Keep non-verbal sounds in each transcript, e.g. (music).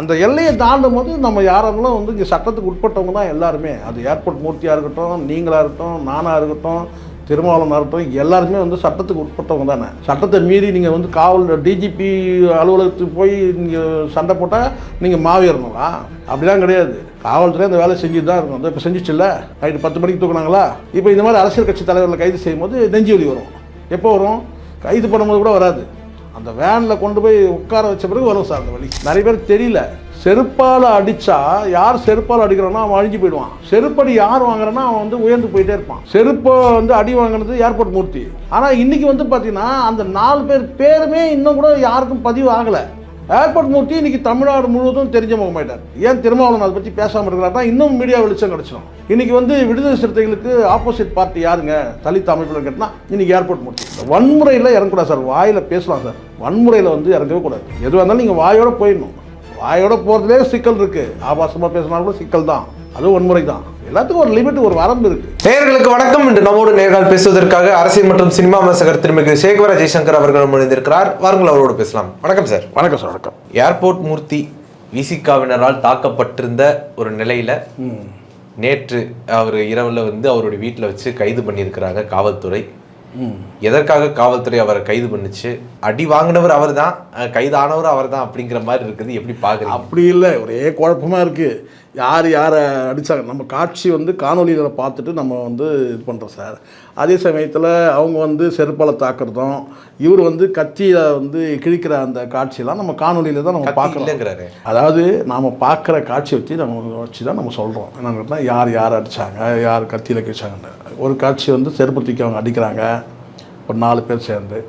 அந்த எல்லையை தாண்டும் போது நம்ம யாரெல்லாம் வந்து இங்கே சட்டத்துக்கு உட்பட்டவங்க தான் எல்லாருமே. அது ஏர்போர்ட் மூர்த்தியாக இருக்கட்டும் நீங்களாக இருக்கட்டும் நானாக இருக்கட்டும் திருமாவளவனாக இருக்கட்டும் எல்லாருமே வந்து சட்டத்துக்கு உட்பட்டவங்க தானே. சட்டத்தை மீறி நீங்கள் வந்து காவல் டிஜிபி அலுவலகத்துக்கு போய் நீங்கள் சண்டை போட்டால் நீங்கள் மாவீரணுங்களா அப்படிலாம் கிடையாது. காவல்துறை அந்த வேலை செஞ்சு தான் இருக்கும் இப்போ செஞ்சிச்சுல்ல? நைட்டு பத்து மணிக்கு தூக்குனாங்களா? இப்போ இந்த மாதிரி அரசியல் கட்சி தலைவர்களை கைது செய்யும்போது நெஞ்சு வலி வரும். எப்போ வரும்? கைது பண்ணும்போது கூட வராது. அந்த வேனில் கொண்டு போய் உட்கார வச்ச பிறகு வரும் சார் அந்த வழி நிறைய பேர் தெரியல. செருப்பால் அடித்தா யார் செருப்பால் அடிக்கிறானோ அவன் அழிஞ்சு போயிடுவான். செருப்படி யார் வாங்குறானோ அவன் வந்து உயர்ந்து போயிட்டே இருப்பான். செருப்பை வந்து அடி வாங்கினது ஏர்போர்ட் மூர்த்தி. ஆனால் இன்றைக்கி வந்து பார்த்தீங்கன்னா அந்த நாலு பேர் பேருமே இன்னும் கூட யாருக்கும் பதிவு ஆகலை. ஏர்போர்ட் மூர்த்தி இன்னைக்கு தமிழ்நாடு முழுவதும் தெரிஞ்ச முகமாயிட்டார் ஏன் திருமாவளவன் அதை பற்றி பேசாமல் இருக்கிறாருன்னா இன்னும் மீடியா வெளிச்சம் கிடச்சிடும் இன்னைக்கு வந்து விடுதலை சிறுத்தைகளுக்கு ஆப்போசிட் பார்ட்டி யாருங்க? தலித் அமைப்பில் கேட்டால் இன்னைக்கு ஏர்போர்ட் மூர்த்தி வன்முறையில் இறங்கக்கூடாது சார். வாயில் பேசலாம் சார். வன்முறையில் வந்து இறங்கவே கூடாது. எதுவாக இருந்தாலும் நீங்கள் வாயோட போயிடணும். வாயோட போகிறதுலே சிக்கல் இருக்குது ஆபாசமாக பேசினாலும் கூட சிக்கல் தான். அதுவும் வன்முறை தான் எல்லாத்துக்கும் ஒரு லிமிட் ஒரு வரம்பு இருக்குது நேயர்களுக்கு வணக்கம். இன்று நம்மோடு நேர்கள் பேசுவதற்காக அரசியல் மற்றும் சினிமா விமர்சகர் திருமிகு சேகவர ஜெய்சங்கர் அவர்கள் முன்னிருக்கிறார் வாருங்கள் அவரோடு பேசலாம். வணக்கம் சார். வணக்கம் சார். வணக்கம். ஏர்போர்ட் மூர்த்தி விசிகாவினரால் தாக்கப்பட்டிருந்த ஒரு நிலையில நேற்று அவர் இரவுல வந்து அவருடைய வீட்டில் வச்சு கைது பண்ணியிருக்கிறாங்க காவல்துறை. எதற்காக காவல்துறை அவரை கைது பண்ணுச்சு? அடி வாங்கினவர் அவர் தான் கைதானவர் அவர் தான் அப்படிங்கிற மாதிரி இருக்குது. எப்படி பாக்குறீங்க அப்படி இல்லை. ஒரே குழப்பமாக இருக்குது யார் யாரை அடித்தாங்க நம்ம காட்சி வந்து காணொலிகளை பார்த்துட்டு நம்ம வந்து இது பண்ணுறோம் சார். அதே சமயத்தில் அவங்க வந்து செருப்பால் தாக்குறதும் இவர் வந்து கத்தியை வந்து கிழிக்கிற அந்த காட்சியெல்லாம் நம்ம காணொலியில் தான் நம்ம இல்லைங்கிறாரு. அதாவது நாம் பார்க்குற காட்சி வச்சு நம்ம வச்சு தான் நம்ம சொல்கிறோம் என்னன்னா யார் யார் அடித்தாங்க யார் கத்தியில் கிழிச்சாங்கன்னு. ஒரு காட்சி வந்து செருப்பு தூக்கி அவங்க அடிக்கிறாங்க ஒரு நாலு பேர் சேர்ந்து.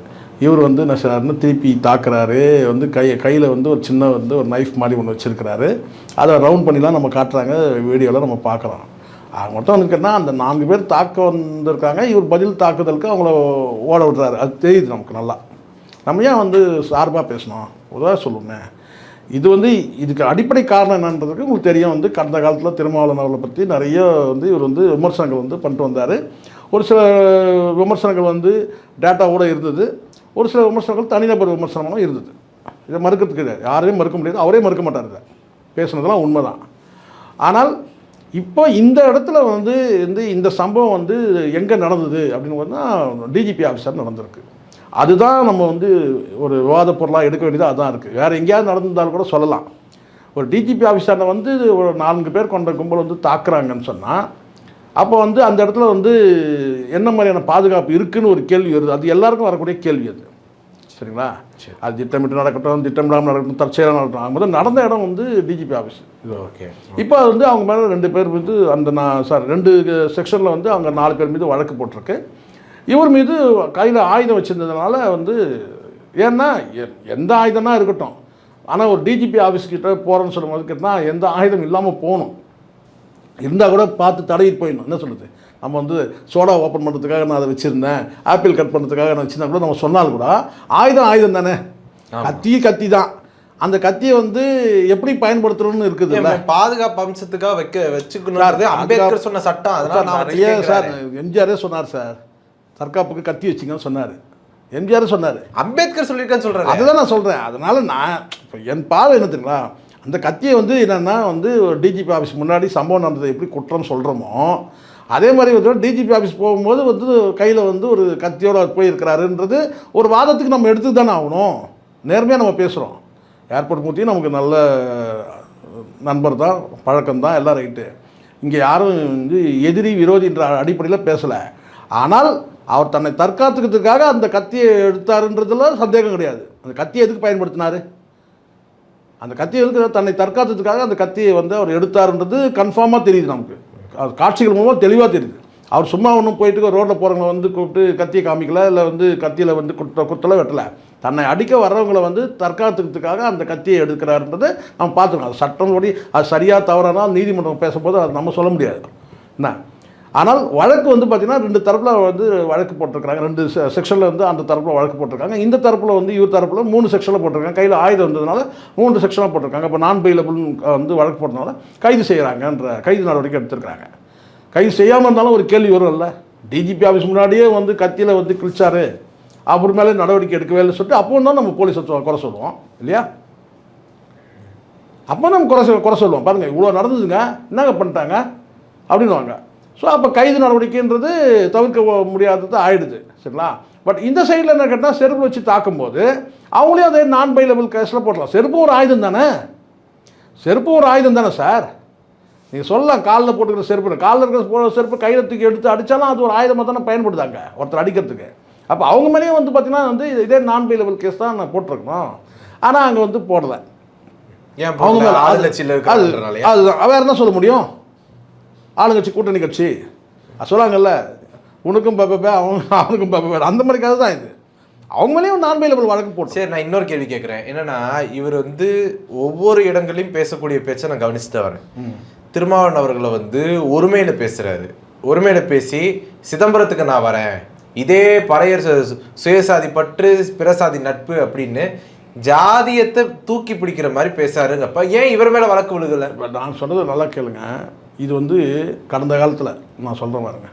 இவர் வந்து என்ன செய்றாருன்னு திருப்பி தாக்குறாரு வந்து கை கையில் வந்து ஒரு சின்ன வந்து ஒரு நைஃப் மாதிரி ஒன்று வச்சுருக்கிறாரு. அதை ரவுண்ட் பண்ணிலாம் நம்ம காட்டுறாங்க வீடியோவில் நம்ம பார்க்குறோம். ஆக மட்டும் இருக்குன்னா அந்த நான்கு பேர் தாக்க வந்திருக்காங்க. இவர் பதில் தாக்குதலுக்கு அவங்கள ஓட விடுறாரு அது தெரியுது நமக்கு நல்லா. நம்ம ஏன் வந்து சார்பாக பேசணும்? உதவ சொல்லுமே. இது வந்து இதுக்கு அடிப்படை காரணம் என்னன்றதுக்கு உங்களுக்கு தெரியும். வந்து கடந்த காலத்தில் திருமாவளவன் அவர்களை பற்றி நிறைய வந்து இவர் வந்து விமர்சனங்கள் வந்து பண்ணிட்டு வந்தார். ஒரு சில விமர்சனங்கள் வந்து டேட்டாவோட இருந்தது. ஒரு சில விமர்சனங்கள் தனிநபர் விமர்சனங்களும் இருந்தது. இதை மறுக்கிறதுக்கு யாரையும் மறுக்க முடியாது. அவரே மறுக்க மாட்டார் இதை. பேசுனதெல்லாம் உண்மைதான். ஆனால் இப்போ இந்த இடத்துல வந்து வந்து இந்த சம்பவம் வந்து எங்கே நடந்தது அப்படின்னு பார்த்தா டிஜிபி ஆஃபீஸர் நடந்திருக்கு. அதுதான் நம்ம வந்து ஒரு விவாத பொருளாக எடுக்க வேண்டியது அதுதான் இருக்குது வேறு எங்கேயாவது நடந்திருந்தாலும் கூட சொல்லலாம். ஒரு டிஜிபி ஆஃபீஸரை வந்து ஒரு நான்கு பேர் கொண்ட கும்பல் வந்து தாக்குறாங்கன்னு சொன்னால் அப்போ வந்து அந்த இடத்துல வந்து என்ன மாதிரியான பாதுகாப்பு இருக்குதுன்னு ஒரு கேள்வி வருது. அது எல்லாருக்கும் வரக்கூடிய கேள்வி அது. சரிங்களா? அது திட்டமிட்டு நடக்கட்டும் திட்டமிடாமல் நடக்கட்டும் தற்செயலாக நடக்கட்டும். ஆகும்போது நடந்த இடம் வந்து டிஜிபி ஆஃபீஸ் இது ஓகே. இப்போ அது வந்து அவங்க மேலே ரெண்டு பேர் மீது அந்த நான் சாரி ரெண்டு செக்ஷனில் வந்து அவங்க நாலு பேர் மீது வழக்கு போட்டிருக்கு. இவர் மீது கையில் ஆயுதம் வச்சுருந்ததுனால வந்து ஏன்னா எந்த ஆயுதம்னா இருக்கட்டும். ஆனால் ஒரு டிஜிபி ஆஃபீஸ் கிட்ட போகிறேன்னு சொல்லும் போது கேட்டால் எந்த ஆயுதம் இல்லாமல் போகணும். இருந்தால் கூட பார்த்து தடவிட்டு போயிடணும். என்ன சொல்லுது நம்ம வந்து சோடா ஓப்பன் பண்ணுறதுக்காக நான் அதை வச்சுருந்தேன். ஆப்பிள் கட் பண்ணுறதுக்காக நான் வச்சுருந்தா கூட நம்ம சொன்னாலும் கூட ஆயுதம் ஆயுதம் தானே. கத்தி கத்தி தான். அந்த கத்தியை வந்து எப்படி பயன்படுத்தணும்னு இருக்குது பாதுகாப்பு அம்சத்துக்காக வைக்க வச்சுக்கணும் அம்பேத்கர் சொன்ன சட்டம். அதனால நான் நிறைய சார். எம்ஜிஆரே சொன்னார் சார். தற்காப்புக்கு கத்தி வச்சுங்கன்னு சொன்னார். எம்ஜிஆரே சொன்னார். அம்பேத்கர் சொல்லியிருக்கேன்னு சொல்றாரு. அதுதான் நான் சொல்கிறேன் அதனால் நான் இப்போ என் பார்வை என்ன தெரியுங்களா? அந்த கத்தியை வந்து என்னென்னா வந்து டிஜிபி ஆஃபீஸ் முன்னாடி சம்பவம் நடந்தது எப்படி குற்றம் சொல்கிறோமோ அதே மாதிரி வந்து டிஜிபி ஆஃபீஸ் போகும்போது வந்து கையில் வந்து ஒரு கத்தியோடு போயிருக்கிறாருன்றது ஒரு வாதத்துக்கு நம்ம எடுத்து தானே ஆகணும். நேர்மையாக நம்ம பேசுகிறோம் ஏர்போர்ட் மூத்தியும் நமக்கு நல்ல நண்பர் தான் பழக்கம் தான் எல்லாம் ரைட்டு இங்கே யாரும் வந்து எதிரி விரோதின்ற அடிப்படையில் பேசலை. ஆனால் அவர் தன்னை தற்காத்துக்கிறதுக்காக அந்த கத்தியை எடுத்தாருன்றதுல சந்தேகம் கிடையாது. அந்த கத்தியை எதுக்கு பயன்படுத்தினார்? அந்த கத்தியை எதுக்கு தன்னை தற்காத்துறதுக்காக அந்த கத்தியை வந்து அவர் எடுத்தாருன்றது கன்ஃபார்மாக தெரியுது நமக்கு. காட்சிகள் மூலமாக தெளிவாக தெரியுது. அவர் சும்மா ஒன்றும் போயிட்டு ரோட்டில் போகிறவங்களை வந்து கூப்பிட்டு கத்தியை காமிக்கல இல்லை வந்து கத்தியில் வந்து குத்த குத்தலை வெட்டலை. தன்னை அடிக்க வர்றவங்களை வந்து தற்காத்துக்கிறதுக்காக அந்த கத்தியை எடுக்கிறாருன்றதை நம்ம பார்த்துக்கணும். அது சட்டம் ஓடி அது சரியாக தவறானா நீதிமன்றம் பேசும்போது அது நம்ம சொல்ல முடியாது. என்ன? ஆனால் வழக்கு வந்து பார்த்திங்கன்னா ரெண்டு தரப்பில் வந்து வழக்கு போட்டிருக்காங்க ரெண்டு செக்ஷனில் வந்து அந்த தரப்பில் வழக்கு போட்டிருக்காங்க. இந்த தரப்பில் வந்து இவர் தரப்பில் மூணு செக்ஷனில் போட்டிருக்காங்க. கையில் ஆயுதம் வந்ததுனால மூன்று செக்ஷனாக போட்டிருக்காங்க. இப்போ நான் பெயிலபிள் வந்து வழக்கு போட்டதுனால கைது செய்கிறாங்கன்ற கைது நடவடிக்கை எடுத்திருக்காங்க கைது செய்யாமல் இருந்தாலும் ஒரு கேள்வி வரும் இல்லை? டிஜிபி ஆஃபீஸ் முன்னாடியே வந்து கத்தியில் வந்து கிழிச்சாரு. அப்புறமேலே மேலே நடவடிக்கை எடுக்கவே இல்லை சொல்லிட்டு அப்போ தான் நம்ம போலீஸை குறை சொல்லுவோம். இல்லையா? அப்போ நம்ம குறை குறை சொல்லுவோம். பாருங்கள் இவ்வளோ நடந்ததுங்க. என்னங்க பண்ணிட்டாங்க? அப்படின்னுவாங்க. ஸோ அப்போ கைது நடவடிக்கைன்றது தவிர்க்க முடியாதது ஆயிடுது சரிங்களா? பட் இந்த சைடில் என்ன கேட்டால் செருப்பு வச்சு தாக்கும்போது அவங்களே அதே நான் பைலபிள் கேஸில் போடலாம் செருப்பு ஒரு ஆயுதம் தானே? செருப்பு ஒரு ஆயுதம் தானே சார் நீங்கள் சொல்லலாம் காலில் போட்டுக்கிற செருப்பு காலில் இருக்கிற போ- செருப்பு கையில் தூக்கி எடுத்து அடித்தாலும் அது ஒரு ஆயுதமாக தானே பயன்படுதாங்க ஒருத்தர் அடிக்கிறதுக்கு. அப்போ அவங்க மேலேயும் வந்து பார்த்தீங்கன்னா வந்து இதே நான் பைலபிள் கேஸ் தான் நான் போட்டிருக்கணும். ஆனால் அங்கே வந்து போடலை. அவங்க மேல- அது அதுதான் வேறு என்ன சொல்ல முடியும்? ஆளுங்கட்சி கூட்டணி கட்சி. அது சொல்லுவாங்கல்ல உனக்கும் பப்ப அவங்க அவனுக்கும் பப்ப அந்த மாதிரி கதை தான் இது. அவங்க மேலேயும் நான் பைலபிள் வழக்கு போட்டோம். சரி நான் இன்னொரு கேள்வி கேட்குறேன். என்னன்னா இவர் வந்து ஒவ்வொரு இடங்களையும் பேசக்கூடிய பேச்சை நான் கவனிச்சுட்டு வரேன் திருமாவளவன் அவர்களை வந்து ஒருமையில பேசுறாரு. ஒருமையில பேசி சிதம்பரத்துக்கு நான் வரேன். இதே பறையர் சுயசாதி பற்று பிறசாதி நட்பு அப்படின்னு ஜாதியத்தை தூக்கி பிடிக்கிற மாதிரி பேசாருங்கப்ப ஏன் இவர் மேல வழக்கு விழுகல? நான் சொன்னது நல்லா கேளுங்க. இது வந்து கடந்த காலத்தில் நான் சொல்கிறேன் பாருங்க.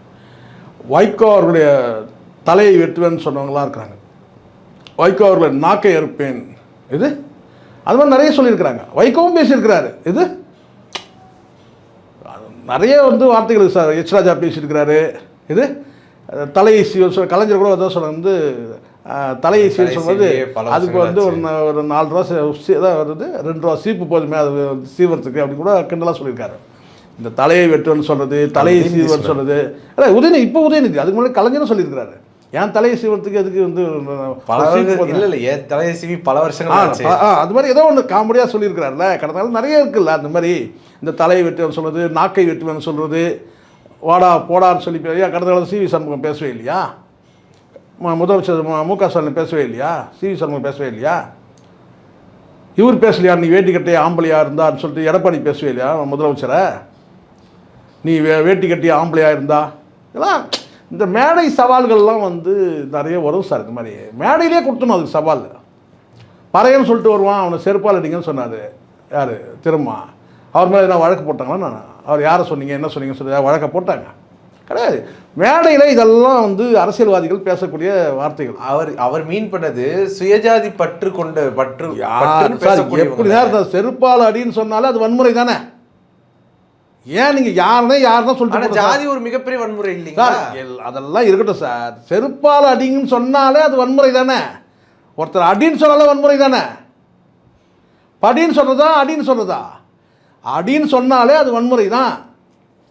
வைகோ அவர்களுடைய தலையை வெட்டுவேன்னு சொன்னவங்களாம் இருக்கிறாங்க. வைகோ அவர்களை நாக்கை அறுப்பேன். இது அது மாதிரி நிறைய சொல்லியிருக்கிறாங்க. வைகோவும் பேசியிருக்கிறாரு. இது நிறைய வந்து வார்த்தைகள் சார். எச் ராஜா பேசியிருக்கிறாரு. இது தலையை சீவ கலைஞர் கூட அதான் சொன்ன வந்து தலையை சீவ சொல்வது அதுக்கு வந்து ஒரு ஒரு நாலு ரூபா வருது ரெண்டு ரூபா சீப்பு போதுமே அது வந்து சீவறதுக்கு அப்படி கூட கிண்டலாக சொல்லியிருக்காரு. இந்த தலையை வெட்டுன்னு சொல்றது தலையை சீவன்னு சொல்றது இல்லை உதயநிதி இப்போ உதயநிதி அதுக்கு முன்னாடி கலைஞரும் சொல்லியிருக்கிறாரு. ஏன் தலையை சீவறதுக்கு எதுக்கு வந்து பல? இல்ல இல்ல ஏன் தலையை சிவி பல வருஷங்கள் அது மாதிரி ஏதோ ஒன்று காமெடியாக சொல்லியிருக்கிறார்ல கடந்த காலம் நிறைய இருக்குல்ல அந்த மாதிரி. இந்த தலையை வெட்டுவேன்னு சொல்றது நாக்கை வெட்டுவேன்னு சொல்றது வாடா போடான்னு சொல்லி ஏன் கடந்த காலம் சிவி சண்முகம் பேசவே இல்லையா? முதலமைச்சர் மு- மு க ஸ்டாலின் பேசவே இல்லையா? சிவி சண்முகம் பேசவே இல்லையா? இவர் பேசலையா? நீ வேட்டி கட்டிய ஆம்பளையா இருந்தான்னு சொல்லிட்டு எடப்பாடி பேசவே இல்லையா முதலமைச்சரை? நீ வே வேட்டி கட்டிய ஆம்பளையா இருந்தா? இதெல்லாம் இந்த மேடை சவால்கள்லாம் வந்து நிறைய வரும் சார் இந்த மாதிரி. மேடையிலே கொடுத்தணும் அதுக்கு சவால். பறையன்னு சொல்லிட்டு வருவான் அவனை செருப்பால் அடிங்கன்னு சொன்னார். யார்? திரும்ப அவர் மேலே என்ன வழக்கு போட்டாங்களா நான் அவர் யாரை சொன்னீங்க என்ன சொன்னீங்கன்னு சொல்லி வழக்க போட்டாங்க. கிடையாது. மேடையில் இதெல்லாம் வந்து அரசியல்வாதிகள் பேசக்கூடிய வார்த்தைகள். அவர் அவர் மீன் பண்ணது சுயஜாதி பற்று கொண்ட பற்று யார்? பற்றுன்னு சார் பேசக்கூடியவங்க. எப்படி நேரம் செருப்பால் அடின்னு சொன்னாலே அது வன்முறை தானே? ஏன் நீங்கள் யாருன்னே யாருன்னா சொல்லிட்டு. ஜாதி ஒரு மிகப்பெரிய வன்முறை இல்லைங்களா? அதெல்லாம் இருக்கட்டும் சார். செருப்பால் அடிங்கன்னு சொன்னாலே அது வன்முறை தானே? ஒருத்தர் அடின்னு சொன்னாலே வன்முறை தானே? படின்னு சொல்கிறதா அடின்னு சொல்கிறதா அடின்னு சொன்னாலே அது வன்முறை தான்.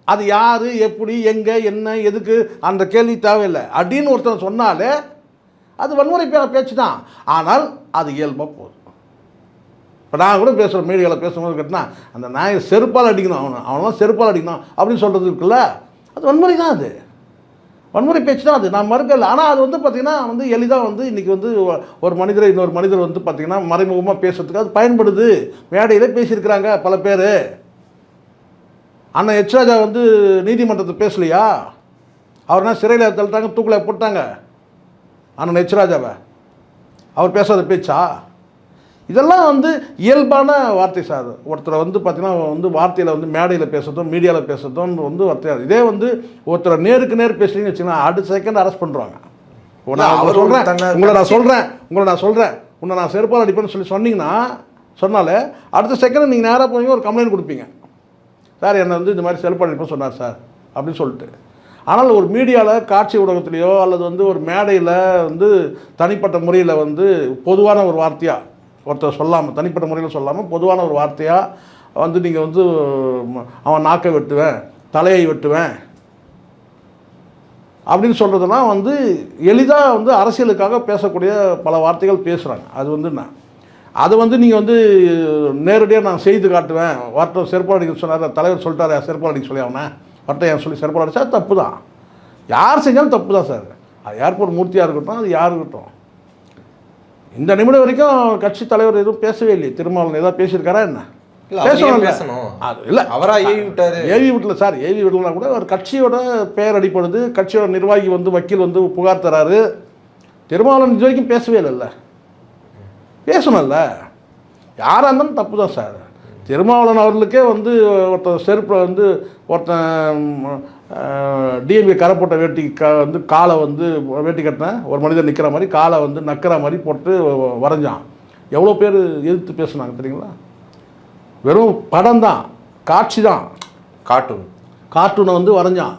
அது யார் எப்படி எங்கே என்ன எதுக்கு? அந்த கேள்வி தேவையில்லை. அடின்னு ஒருத்தர் சொன்னாலே அது வன்முறை பேச்சு தான் ஆனால் அது இயல்பாக போகுது. இப்போ நான் கூட பேசுகிறேன் மீடியாவில் பேசும்போது கேட்டினா அந்த நாயை செருப்பால் அடிக்கணும் அவனை அவனெல்லாம் செருப்பால் அடிக்கணும் அப்படின்னு சொல்கிறது இருக்குல்ல அது வன்முறை தான் அது. வன்முறை பேச்சு தான் அது. நான் மறுக்கல. ஆனால் அது வந்து பார்த்திங்கன்னா வந்து எளிதாக வந்து இன்றைக்கி வந்து ஒரு மனிதரை இன்னொரு மனிதர் வந்து பார்த்திங்கன்னா மறைமுகமாக பேசுறதுக்கு அது பயன்படுது. மேடையில் பேசியிருக்கிறாங்க பல பேர். அண்ணன் எச் வந்து நீதிமன்றத்தில் பேசலையா? அவர்னா சிறையில் தள்ளிட்டாங்க தூக்கில் போட்டாங்க? அண்ணன் எச் அவர் பேசாத பேச்சா? இதெல்லாம் வந்து இயல்பான வார்த்தை சார். ஒருத்தரை வந்து பார்த்தீங்கன்னா வந்து வார்த்தையில் வந்து மேடையில் பேசுறதும் மீடியாவில் பேசுறதும் வந்து வார்த்தையாக இதே வந்து ஒருத்தரை நேருக்கு நேர் பேசுறீங்கன்னு வச்சுக்கோங்களேன் அடுத்த செகண்ட் அரெஸ்ட் பண்ணுறாங்க நான் சொல்கிறேன் உங்களை நான் சொல்கிறேன் உங்களை நான் சொல்கிறேன் உன்னை நான் செருப்பால் அடிப்பேன்னு சொல்லி சொன்னீங்கன்னா சொன்னாலே அடுத்த செகண்ட் நீங்கள் நேராக போய் ஒரு கம்ப்ளைண்ட் கொடுப்பீங்க. சார் என்னை வந்து இந்த மாதிரி செருப்பால் அடிப்பேன்னு சொன்னார் சார் அப்படின்னு சொல்லிட்டு. ஆனால் ஒரு மீடியாவில் காட்சி ஊடகத்திலேயோ அல்லது வந்து ஒரு மேடையில் வந்து தனிப்பட்ட முறையில் வந்து பொதுவான ஒரு வார்த்தையாக ஒருத்தர் சொல்லாமல் தனிப்பட்ட முறையில் சொல்லாமல் பொதுவான ஒரு வார்த்தையாக வந்து நீங்கள் வந்து அவன் நாக்கை வெட்டுவேன் தலையை வெட்டுவேன் அப்படின்னு சொல்கிறதுனா வந்து எளிதாக வந்து அரசியலுக்காக பேசக்கூடிய பல வார்த்தைகள் பேசுகிறாங்க அது வந்து நான் அது வந்து நீங்கள் வந்து நேரடியாக நான் செய்து காட்டுவேன். வார்த்தை செருப்பால் சொன்னார் தலைவர் சொல்லிட்டாரு செருப்பால் சொல்லி அவனை? வார்த்தை என் சொல்லி செருப்பால் அடிச்சா? தப்பு தான் யார் செஞ்சாலும் தப்பு தான் சார். அது ஏர்போர்ட் மூர்த்தியாக இருக்கட்டும் அது யார் இருக்கட்டும். இந்த நிமிடம் வரைக்கும் கட்சி தலைவர் எதுவும் பேசவே இல்லையே. திருமாவளவன் ஏதாவது பேசியிருக்காரா என்ன. பேசணும்? அது இல்லை. அவரா ஏவி விட்டாரு. ஏவி வீட்டில் சார். ஏவி வீட்டில் கூட ஒரு கட்சியோட பெயர் அடிப்படுது கட்சியோட நிர்வாகி வந்து வக்கீல் வந்து புகார் தராரு. திருமாவளவன் இது வரைக்கும் பேசவே இல்லைல்ல. பேசணும்ல. யாராக இருந்தாலும் தப்பு தான் சார். திருமாவளவன் அவர்களுக்கே வந்து ஒருத்தன் செருப்பை வந்து ஒருத்தன் டிஎம்பி கரை போட்ட வேட்டி க வந்து காலை வந்து வேட்டி கட்டின ஒரு மனிதர் நிற்கிற மாதிரி காலை வந்து நக்கிற மாதிரி போட்டு வரைஞ்சான். எவ்வளோ பேர் எதிர்த்து பேசுனாங்க தெரியுங்களா? வெறும் படம் தான் காட்சி தான். கார்ட்டூன். கார்ட்டூனை வந்து வரைஞ்சான்.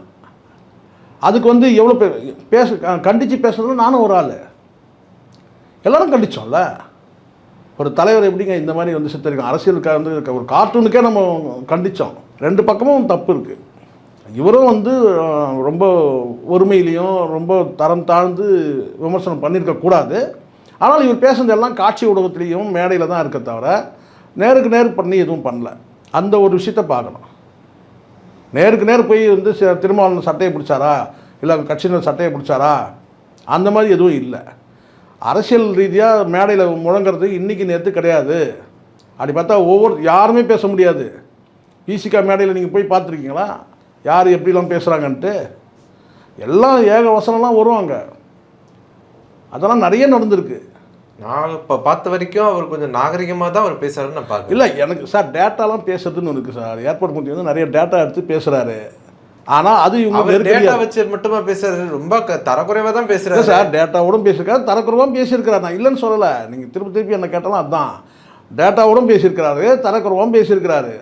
அதுக்கு வந்து எவ்வளோ பேர் பேச கண்டித்து பேசுறதுல நானும் ஒரு ஆள். எல்லாரும் கண்டிச்சோம்ல. ஒரு தலைவர் எப்படிங்க இந்த மாதிரி வந்து சித்தரிக்கும் அரசியலுக்காக வந்து ஒரு கார்ட்டூனுக்கே நம்ம கண்டித்தோம் ரெண்டு பக்கமும் தப்பு இருக்குது இவரும் வந்து ரொம்ப ஒருமையிலையும் ரொம்ப தரம் தாழ்ந்து விமர்சனம் பண்ணியிருக்க கூடாது. ஆனால் இவர் பேசுனது எல்லாம் காட்சி ஊடகத்துலேயும் மேடையில் தான் இருக்க தவிர நேருக்கு நேர் பண்ணி எதுவும் பண்ணல. அந்த ஒரு விஷயத்தை பார்க்கணும். நேருக்கு நேர் போய் வந்து ச- திருமாவளவன் சட்டையை பிடிச்சாரா? இல்லை கட்சியினர் சட்டையை பிடிச்சாரா? அந்த மாதிரி எதுவும் இல்லை. அரசியல் ரீதியாக மேடையில் முழங்குறது இன்றைக்கி நேற்று கிடையாது. அப்படி பார்த்தா ஒவ்வொரு யாருமே பேச முடியாது. பிசிகா மேடையில் நீங்கள் போய் பார்த்துருக்கீங்களா? யார் எப்படிலாம் பேசுகிறாங்கன்ட்டு எல்லாம் ஏக வசனம்லாம் வருவாங்க அதெல்லாம் நிறைய நடந்திருக்கு. நான் இப்போ பார்த்த வரைக்கும் அவர் கொஞ்சம் நாகரிகமாக தான் அவர் பேசுறாருன்னு நான் பார்க்கல இல்லை எனக்கு சார் டேட்டாலாம் பேசுறதுன்னு இருக்குது சார். ஏர்போர்ட் மூர்த்தி வந்து நிறைய டேட்டா எடுத்து பேசுகிறாரு ஆனால் அது இவங்க டேட்டா வச்சு மட்டுமா பேசுறாரு? ரொம்ப க- தரக்குறைவா தான் பேசுறாரு. சார் டேட்டாவோடும் பேசியிருக்காரு தரக்குறவும் பேசியிருக்கிறார். நான் இல்லைன்னு சொல்லலை. நீங்கள் திருப்பி திருப்பி என்ன கேட்டாலும் அதுதான் டேட்டாவோடும் பேசியிருக்கிறாரு தரக்குறவும் பேசியிருக்கிறாரு.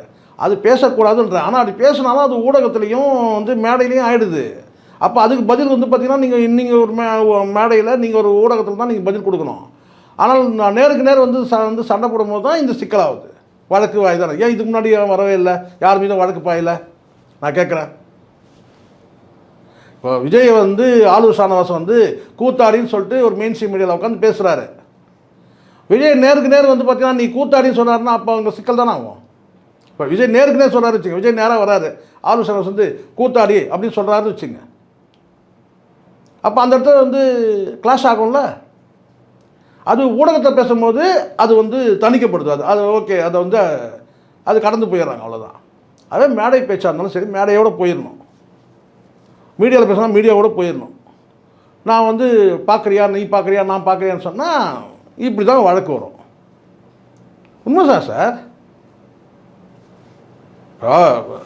அது பேசக்கூடாதுன்ற. ஆனால் அப்படி பேசினாலும் அது ஊடகத்துலேயும் வந்து மேடையிலையும் ஆகிடுது அப்போ அதுக்கு பதில் வந்து பார்த்திங்கன்னா நீங்கள் நீங்கள் ஒரு மே மேடையில் நீங்கள் ஒரு ஊடகத்தில் தான் நீங்கள் பதில் கொடுக்கணும். ஆனால் நான் நேருக்கு நேர் வந்து ச வந்து சண்டை போடும்போது தான் இந்த சிக்கலாகுது வழக்கு வாய்தான. ஏன் இதுக்கு முன்னாடி வரவே இல்லை? யார் மீதும் வழக்கு பாயில? நான் கேட்குறேன். இப்போ விஜய் வந்து ஆளூர் ஷானவாசம் வந்து கூத்தாடின்னு சொல்லிட்டு ஒரு மெயின் ஸ்ட்ரீம் மீடியாவில் உட்காந்து பேசுகிறாரு விஜய் நேருக்கு நேர் வந்து பார்த்தீங்கன்னா நீ கூத்தாடின்னு சொன்னார்னா அப்போ அவங்க சிக்கல் தானே ஆகும். இப்போ விஜய் நேருக்கு நேர் சொல்கிறாரு வச்சுங்க. விஜய் நேராக வராரு. ஆலோசனை வந்து கூத்தாடி அப்படின்னு சொல்கிறாரு வச்சுங்க. அப்போ அந்த இடத்துல வந்து கிளாஷ் ஆகும்ல? அது ஊடகத்தை பேசும்போது அது வந்து தணிக்கப்படுது. அது அது ஓகே அதை வந்து அது கடந்து போயிடுறாங்க அவ்வளோதான் அதே மேடை பேச்சாக இருந்தாலும் சரி மேடையோடு போயிடணும். மீடியாவில் பேசினா மீடியாவோட போயிடணும். நான் வந்து பார்க்குறியா நீ பார்க்குறியா நான் பார்க்குறியான்னு சொன்னால் இப்படி தான் வழக்கு வரும். உண்மைதான் சார்?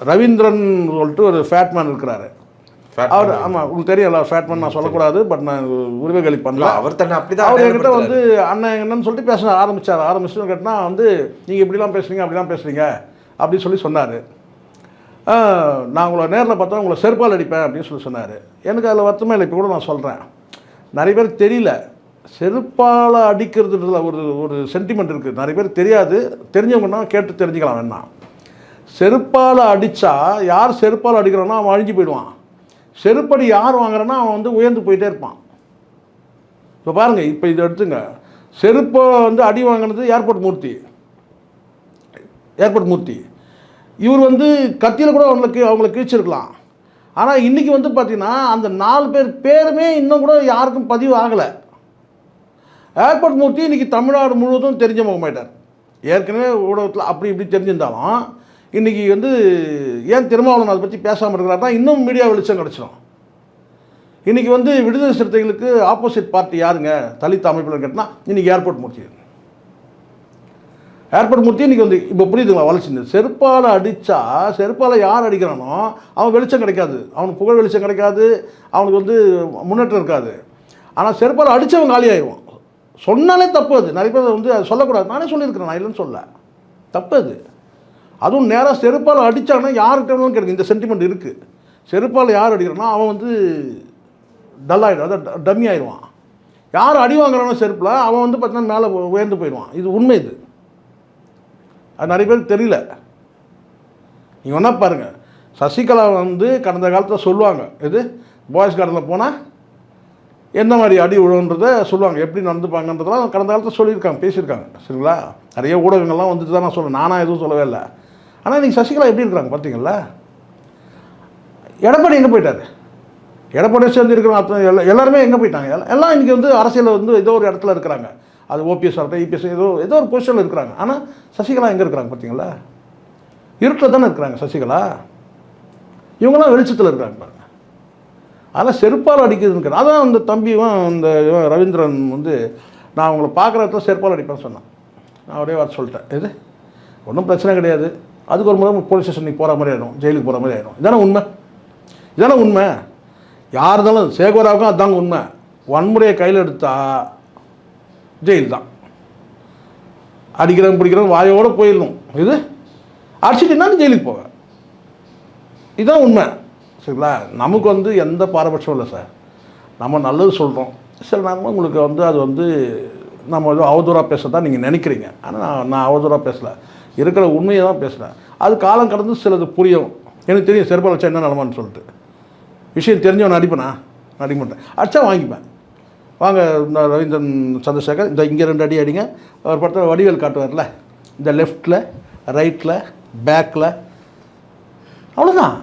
ரவீந்திரன் சொல்லிட்டு ஒரு ஃபேட்மேன் இருக்கிறாரு. அவர். ஆமாம் உங்களுக்கு தெரியல ஃபேட்மேன் நான் சொல்லக்கூடாது பட் நான் உரிமைகளி இல்ல, பண்ணல. அவர் தன்னை அப்படிதான் அவர் என்கிட்ட. வந்து அண்ணன் என்னன்னு சொல்லிட்டு பேச ஆரம்பிச்சார். ஆரம்பிச்சுன்னு கேட்டால் வந்து நீங்கள் இப்படிலாம் பேசுறீங்க அப்படிலாம் பேசுறீங்க அப்படின்னு சொல்லி சொன்னார். நான் உங்களை நேரில் பார்த்தா உங்களை செருப்பால் அடிப்பேன் அப்படின்னு சொல்லி சொன்னார். எனக்கு அதில் வருத்தமே இல்லை இப்போ கூட நான் சொல்கிறேன் நிறைய பேர் தெரியல செருப்பால் அடிக்கிறதுல ஒரு ஒரு சென்டிமெண்ட் இருக்குது நிறைய பேர் தெரியாது. தெரிஞ்சவங்கன்னா கேட்டு தெரிஞ்சுக்கலாம் வேணா. செருப்பால் அடித்தா யார் செருப்பால் அடிக்கிறானோ அவன் அழிஞ்சு போயிடுவான். செருப்படி யார் வாங்குறானோ அவன் வந்து உயர்ந்து போயிட்டே இருப்பான். இப்போ பாருங்கள் இப்போ இதை எடுத்துங்க. செருப்பை வந்து அடி வாங்கினது ஏர்போர்ட் மூர்த்தி. ஏர்போர்ட் மூர்த்தி. இவர் வந்து கத்தியில் கூட அவங்களுக்கு அவங்கள கிழிச்சிருக்கலாம். ஆனால் இன்றைக்கி வந்து பார்த்திங்கன்னா அந்த நாலு பேர் பேருமே இன்னும் கூட யாருக்கும் பதிவு ஆகலை. ஏர்போர்ட் மூர்த்தி இன்றைக்கி தமிழ்நாடு முழுவதும் தெரிஞ்ச முகமாயிட்டார். ஏற்கனவே ஊடகத்தில் அப்படி இப்படி தெரிஞ்சிருந்தாலும் இன்றைக்கி வந்து ஏன் திருமாவளவன் அதை பற்றி பேசாமல் இருக்கிறாருன்னா இன்னும் மீடியா வெளிச்சம் கிடச்சிடும் இன்றைக்கி வந்து விடுதலை சிறுத்தைகளுக்கு ஆப்போசிட் பார்ட்டி யாருங்க? தலித் அமைப்பில் கேட்டால் இன்றைக்கி ஏர்போர்ட் மூர்த்தி. ஏர்போர்ட் மூர்த்தி இன்றைக்கி வந்து இப்போ புரியுதுங்களா வளர்ச்சி செருப்பால் அடித்தா செருப்பால் யார் அடிக்கிறானோ அவன் வெளிச்சம் கிடைக்காது. அவனுக்கு புகழ் வெளிச்சம் கிடைக்காது. அவனுக்கு வந்து முன்னேற்றம் இருக்காது. ஆனால் செருப்பால் அடித்தவன் காலி ஆயிடுவான் சொன்னாலே தப்பு அது. நிறைய பேர் வந்து அது சொல்லக்கூடாது. நானே சொல்லியிருக்கிறேன் நான் இல்லைன்னு சொல்ல தப்பு அது. அதுவும் நேராக செருப்பால் அடித்தாங்கன்னா யார்கிட்ட வேணாலும் கிடைக்கும் இந்த சென்டிமெண்ட் இருக்குது செருப்பால் யார் அடிக்கிறனா அவன் வந்து டல்லாகிடும் அதான் டம்மி ஆயிடுவான். யார் அடி வாங்குறானோ செருப்பில் அவன் வந்து பார்த்தீங்கன்னா மேலே உயர்ந்து போயிடுவான். இது உண்மை இது. அது நிறைய பேருக்கு தெரியல. நீங்கள் ஒன்றா பாருங்கள் சசிகலா வந்து கடந்த காலத்தில் சொல்லுவாங்க. இது பாய்ஸ் கார்டனில் போனால் என்ன மாதிரி அடி விழுன்றதை சொல்லுவாங்க. எப்படி நடந்துப்பாங்கன்றதெல்லாம் கடந்த காலத்தில் சொல்லியிருக்காங்க பேசியிருக்காங்க. சரிங்களா? நிறைய ஊடகங்கள்லாம் வந்துட்டு தான் நான் சொல்லுவேன் நானாக எதுவும் சொல்லவே இல்லை. ஆனால் இன்றைக்கி சசிகலா எப்படி இருக்கிறாங்க பார்த்தீங்களா எடப்பாடி எங்கே போயிட்டாரு? எடப்பாடி சேர்ந்து இருக்கிற அத்தனை எல்லா எல்லாருமே எங்கே போயிட்டாங்க? எல்லாம் எல்லாம் இன்றைக்கி வந்து அரசியலில் வந்து ஏதோ ஒரு இடத்துல இருக்கிறாங்க. அது ஓபிஎஸ் ஆகட்டும் இபிஎஸ் ஏதோ ஏதோ ஒரு பொசிஷனில் இருக்கிறாங்க. ஆனால் சசிகலா எங்கே இருக்கிறாங்க பார்த்தீங்களா? இருட்டில் தானே இருக்கிறாங்க சசிகலா. இவங்களாம் வெளிச்சத்தில் இருக்காங்க பாருங்க. அதெல்லாம் செருப்பால் அடிக்குதுன்னு அதான் அந்த தம்பியும் இந்த இவன் ரவீந்திரன் வந்து நான் அவங்கள பார்க்குற இடத்துல செருப்பால் அடிப்பேன்னு சொன்னான். நான் ஒரே வார்த்தை சொல்லிட்டேன். இது ஒன்றும் பிரச்சனை கிடையாது. அதுக்கு ஒரு முறை போலீஸ் ஸ்டேஷனுக்கு போகிற மாதிரி ஆயிடும் ஜெயிலுக்கு போகிற மாதிரி ஆயிடும். இதான உண்மை? இதான உண்மை? யார் இருந்தாலும் சேகோராவுக்கும் அதுதாங்க உண்மை. வன்முறையை கையில் எடுத்தா ஜெயில் தான் அடிக்கிறவன் பிடிக்கிறவன் வாயோடு போயிடணும். இது? அடிச்சுட்டு என்னன்னு ஜெயிலுக்கு போவேன் இதுதான் உண்மை. சரிங்களா? நமக்கு வந்து எந்த பாரபட்சமும் இல்லை சார். நம்ம நல்லது சொல்கிறோம் சில நேரமாக உங்களுக்கு வந்து அது வந்து நம்ம எதுவும் அவதூறாக பேச தான் நீங்கள் நினைக்கிறீங்க. ஆனால் நான் நான் அவதூறாக பேசலை. இருக்கிற உண்மையை தான் பேசுகிறேன் அது காலம் கடந்து சிலது புரியும். எனக்கு தெரியும் செருப்பால் வச்சா என்ன நடமான்னு சொல்லிட்டு. விஷயம் தெரிஞ்சவன் அடிப்பேனா அடிக்க மாட்டேன். அடித்தா வாங்கிப்பேன். வாங்க ரவீந்திரன் சந்திரசேகர் இந்த இங்கே ரெண்டு அடி அடிங்க. ஒரு படத்தில் வடிவேல் காட்டுவார்ல இந்த லெஃப்ட்டில் ரைட்டில் பேக்கில் அவ்வளோதான்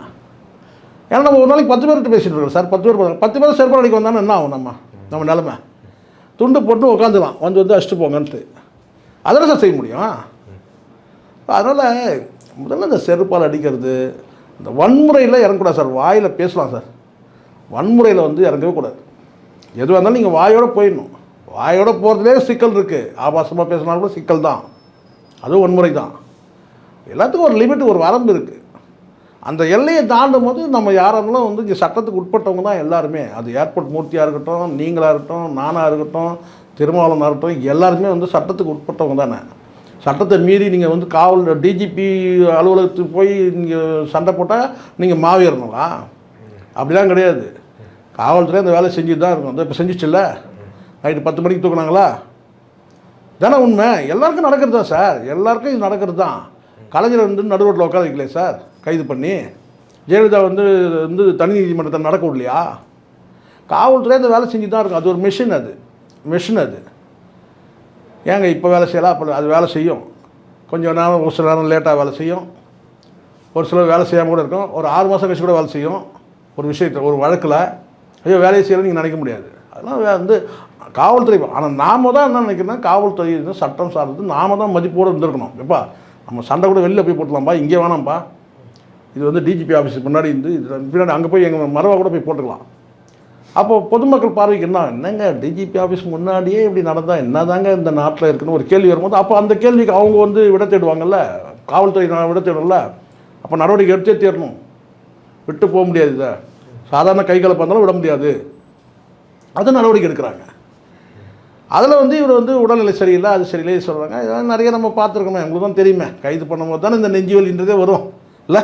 ஏன்னா நம்ம ஒரு நாளைக்கு பத்து பேர்கிட்ட பேசிட்டு இருக்கோம் சார். பத்து பேர் பத்து பேர் செருப்பால் அடிக்க வந்தானே என்ன ஆகும் நம்ம? நம்ம நிலமை. துண்டு போட்டு உட்காந்துலாம் வந்து வந்து அடிச்சுட்டு போங்கன்ட்டு. அதெல்லாம் சார் செய்ய முடியும்? அதனால் முதல்ல இந்த செருப்பால் அடிக்கிறது இந்த வன்முறையில் இறங்கக்கூடாது சார். வாயில் பேசலாம் சார். வன்முறையில் வந்து இறங்கவே கூடாது. எதுவாக இருந்தாலும் நீங்கள் வாயோடு போயிடணும். வாயோட போகிறதுலே சிக்கல் இருக்குது ஆபாசமாக பேசினாலும் கூட சிக்கல் தான். அதுவும் வன்முறை தான். எல்லாத்துக்கும் ஒரு லிமிட் ஒரு வரம்பு இருக்குது அந்த எல்லையை தாண்டும் போது நம்ம யாரெல்லாம் வந்து இங்கே சட்டத்துக்கு உட்பட்டவங்க தான் எல்லாருமே. அது ஏர்போர்ட் மூர்த்தியாக இருக்கட்டும் நீங்களாக இருக்கட்டும் நானாக இருக்கட்டும் திருமாவளவனாக இருக்கட்டும் எல்லாருமே வந்து சட்டத்துக்கு உட்பட்டவங்க தானே. சட்டத்தை மீறி நீங்கள் வந்து காவல் டிஜிபி அலுவலகத்துக்கு போய் நீங்கள் சண்டை போட்டால் நீங்கள் மாவீரணுங்களா அப்படிலாம் கிடையாது. காவல்துறை அந்த வேலை செஞ்சுட்டு தான் இருக்கும். அந்த இப்போ செஞ்சிச்சுல்ல நைட்டு பத்து மணிக்கு தூக்குனாங்களா? தானே உண்மை. எல்லாருக்கும் நடக்கிறது தான் சார். எல்லாருக்கும் இது நடக்கிறது தான். கலைஞர் வந்து நடுவோட்டில் உட்கார வைக்கலையே சார்? கைது பண்ணி. ஜெயலலிதா வந்து வந்து தனி நீதிமன்றத்தை நடக்க விடலையா? காவல்துறை அந்த வேலை செஞ்சு தான் இருக்கும். அது ஒரு மிஷின் அது. மிஷின் அது. ஏங்க இப்போ வேலை செய்யலாம் அப்போ அது வேலை செய்யும். கொஞ்சம் நேரம் ஒரு சில நேரம் லேட்டாக வேலை செய்யும். ஒரு சிலர் வேலை செய்யாமல் கூட இருக்கும். ஒரு ஆறு மாதம் கழிச்சு கூட வேலை செய்யும். ஒரு விஷயத்தை ஒரு வழக்கில் ஐயோ வேலையை செய்யணும்னு நீங்கள் நினைக்க முடியாது. அதெல்லாம் வந்து காவல்துறை ஆனால் நாம தான் என்ன நினைக்கிறேன்னா காவல்துறை இது சட்டம் சார்ந்தது நாம தான் மதிப்போடு இருந்திருக்கணும். எப்பா நம்ம சண்டை கூட வெளியில் போய் போட்டுலாம்ப்பா இங்கே வேணாம்ப்பா இது வந்து டிஜிபி ஆஃபீஸுக்கு முன்னாடி இருந்து இது பின்னாடி அங்கே போய் எங்கள் மரவா கூட போய் போட்டுக்கலாம். அப்போ பொதுமக்கள் பார்வைக்கு என்ன? என்னங்க டிஜிபி ஆஃபீஸ் முன்னாடியே இப்படி நடந்தால் என்னதாங்க இந்த நாட்டில் இருக்குன்னு ஒரு கேள்வி வரும்போது அப்போ அந்த கேள்விக்கு அவங்க வந்து விட தேடுவாங்கல்ல? காவல்துறை நான் விட தேடும்ல அப்போ நடவடிக்கை எடுத்தே தேடணும் விட்டு போக முடியாது இதை. சாதாரண கை பார்த்தாலும் விட முடியாது. அது நடவடிக்கை எடுக்கிறாங்க. அதில் வந்து இவர் வந்து உடல்நிலை சரியில்லை அது சரியில்லை சொல்கிறாங்க இதெல்லாம் நிறைய நம்ம பார்த்துருக்கோமே. உங்களுக்கு தான் தெரியுமே. கைது பண்ணும்போது தான் இந்த நெஞ்சு வலின்றதே வரும். இல்லை?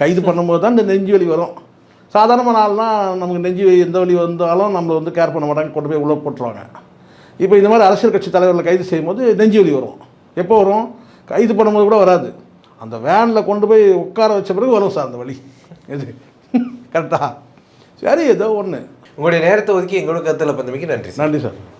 கைது பண்ணும்போது தான் இந்த நெஞ்சு வலி வரும். சாதாரண நாள்லாம் நமக்கு நெஞ்சு எந்த வலி வந்தாலும் நம்மளை வந்து கேர் பண்ண மாட்டாங்க கொண்டு போய் உள்ளே போட்டுருவாங்க. இப்போ இந்த மாதிரி அரசியல் கட்சி தலைவர்களை கைது செய்யும்போது நெஞ்சு வலி வரும். எப்போ வரும்? கைது பண்ணும்போது கூட வராது. அந்த வேனில் கொண்டு போய் உட்கார வச்ச பிறகு வரும் சார் அந்த வலி. இது கரெக்டா (laughs) சரி ஏதோ ஒன்று உங்களுடைய நேரத்தை ஒதுக்கி எங்களோட கருத்தில் பந்தமைக்கு நன்றி நன்றி சார்.